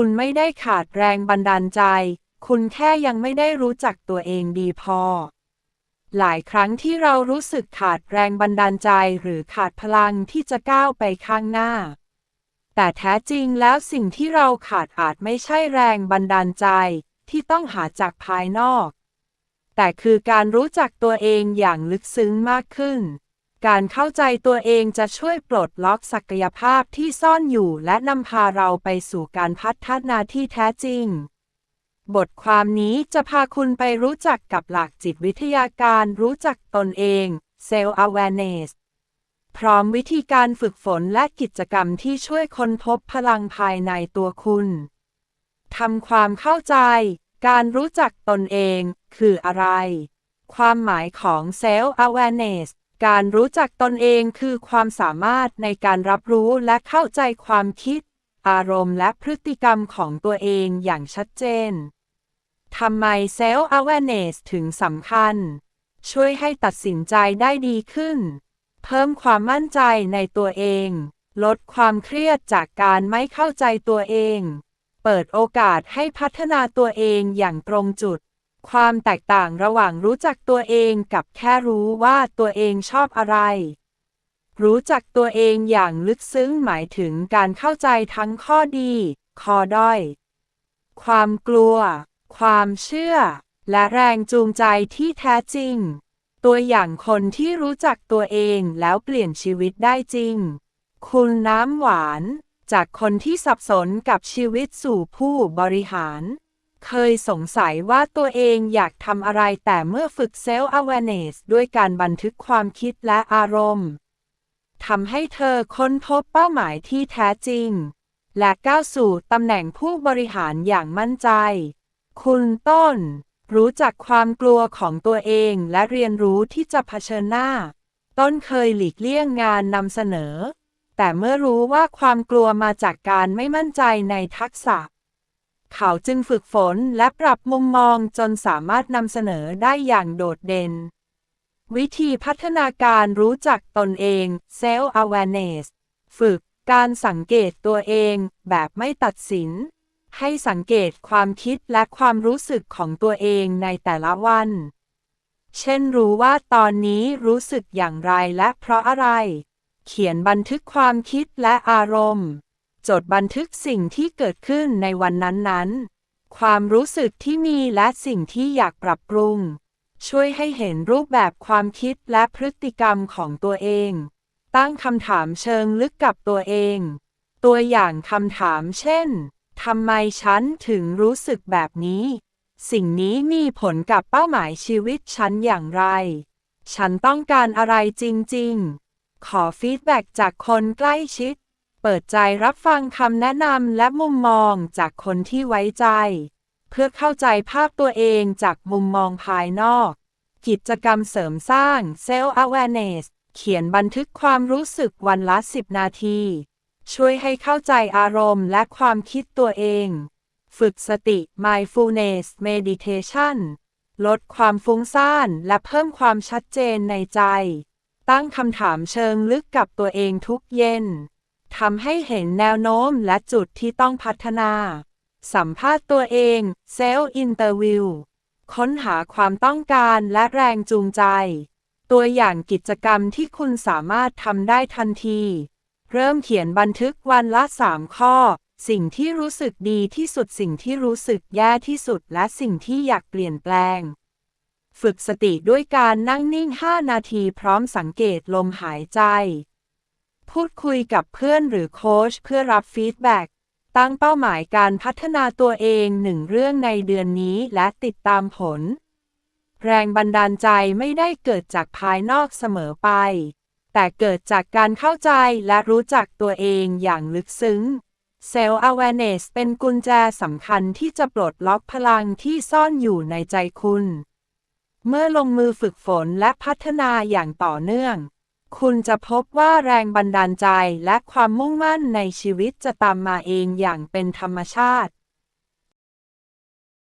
คุณไม่ได้ขาดแรงบันดาลใจ คุณแค่ยังไม่ได้รู้จักตัวเองดีพอ หลายครั้งที่เรารู้สึกขาดแรงบันดาลใจหรือขาดพลังที่จะก้าวไปข้างหน้า แต่แท้จริงแล้วสิ่งที่เราขาดอาจไม่ใช่แรงบันดาลใจที่ต้องหาจากภายนอก แต่คือการรู้จักตัวเองอย่างลึกซึ้งมากขึ้น การเข้าใจตัวเองจะช่วยปลดล็อกศักยภาพที่ซ่อนอยู่และนำพาเราไปสู่การพัฒนาที่แท้จริง บทความนี้จะพาคุณไปรู้จักกับหลักจิตวิทยาการรู้จักตนเอง Self Awareness พร้อมวิธีการฝึกฝนและกิจกรรมที่ช่วยค้นพบพลังภายในตัวคุณทำความเข้าใจ การรู้จักตนเอง คืออะไร ความหมายของ Self Awareness การรู้จักตนเองคือความสามารถในการรับรู้และเข้าใจความคิด อารมณ์และพฤติกรรมของตัวเองอย่างชัดเจน ทำไม Self Awareness ถึงสำคัญ ช่วยให้ตัดสินใจได้ดีขึ้น เพิ่มความมั่นใจในตัวเอง ลดความเครียดจากการไม่เข้าใจตัวเอง เปิดโอกาสให้พัฒนาตัวเองอย่างตรงจุด ความแตกต่างระหว่างรู้จักตัวเองกับแค่รู้ว่าตัวเองชอบอะไร รู้จักตัวเองอย่างลึกซึ้งหมายถึงการเข้าใจทั้งข้อดี ข้อด้อย ความกลัว ความเชื่อ และแรงจูงใจที่แท้จริง ตัวอย่างคนที่รู้จักตัวเองแล้วเปลี่ยนชีวิตได้จริง คุณน้ำหวาน จากคนที่สับสนกับชีวิตสู่ผู้บริหาร เคยสงสัยว่าตัวเองอยากทำอะไรแต่เมื่อฝึกเซลล์ awareness ด้วยการบันทึกความคิดและอารมณ์ทำให้เธอค้นพบเป้าหมายที่แท้จริง และก้าวสู่ตำแหน่งผู้บริหารอย่างมั่นใจ คุณต้น รู้จักความกลัวของตัวเองและเรียนรู้ที่จะเผชิญหน้า ต้นเคยหลีกเลี่ยงงานนำเสนอ แต่เมื่อรู้ว่าความกลัวมาจากการไม่มั่นใจในทักษะ เขาจึงฝึกฝนและปรับมุมมองจนสามารถนำเสนอได้อย่างโดดเด่น วิธีพัฒนาการรู้จักตนเอง self awareness ฝึกการสังเกตตัวเองแบบไม่ตัดสิน ให้สังเกตความคิดและความรู้สึกของตัวเองในแต่ละวัน เช่นรู้ว่าตอนนี้รู้สึกอย่างไรและเพราะอะไร เขียนบันทึกความคิดและอารมณ์ จดบันทึกสิ่งที่เกิดขึ้นในวันนั้นๆ ความรู้สึกที่มีและสิ่งที่อยากปรับปรุง ช่วยให้เห็นรูปแบบความคิดและพฤติกรรมของตัวเอง ตั้งคำถามเชิงลึกกับตัวเอง ตัวอย่างคำถามเช่น ทำไมฉันถึงรู้สึกแบบนี้ สิ่งนี้มีผลกับเป้าหมายชีวิตฉันอย่างไร ฉันต้องการอะไรจริง ๆ ขอฟีดแบ็จากคนใกล้ชิด เปิดใจรับฟังคำแนะนำและมุมมองจากคนที่ไว้ใจ เพื่อเข้าใจภาพตัวเองจากมุมมองภายนอก กิจกรรมเสริมสร้าง Self Awareness เขียนบันทึกความรู้สึกวันละ 10 นาที ช่วยให้เข้าใจอารมณ์และความคิดตัวเอง ฝึกสติ Mindfulness Meditation ลดความฟุ้งซ่านและเพิ่มความชัดเจนในใจ ตั้งคำถามเชิงลึกกับตัวเองทุกเย็น ทำให้เห็นแนวโน้มและจุดที่ต้องพัฒนา สัมภาษณ์ตัวเองเซลล์อินเตอร์วิวค้นหาความต้องการและแรงจูงใจ ตัวอย่างกิจกรรมที่คุณสามารถทำได้ทันที เริ่มเขียนบันทึกวันละสามข้อ สิ่งที่รู้สึกดีที่สุดสิ่งที่รู้สึกแย่ที่สุดและสิ่งที่อยากเปลี่ยนแปลง ฝึกสติด้วยการนั่งนิ่ง 5 นาทีพร้อมสังเกตลมหายใจ พูดคุยกับเพื่อนหรือโค้ชเพื่อรับฟีดแบ็กตั้งเป้าหมายการพัฒนาตัวเองหนึ่งเรื่องในเดือนนี้และติดตามผล แรงบันดาลใจไม่ได้เกิดจากภายนอกเสมอไป แต่เกิดจากการเข้าใจและรู้จักตัวเองอย่างลึกซึ้ง Self Awareness เป็นกุญแจสำคัญที่จะปลดล็อกพลังที่ซ่อนอยู่ในใจคุณ เมื่อลงมือฝึกฝนและพัฒนาอย่างต่อเนื่อง คุณจะพบว่าแรงบันดาลใจและความมุ่งมั่นในชีวิตจะตามมาเองอย่างเป็นธรรมชาติ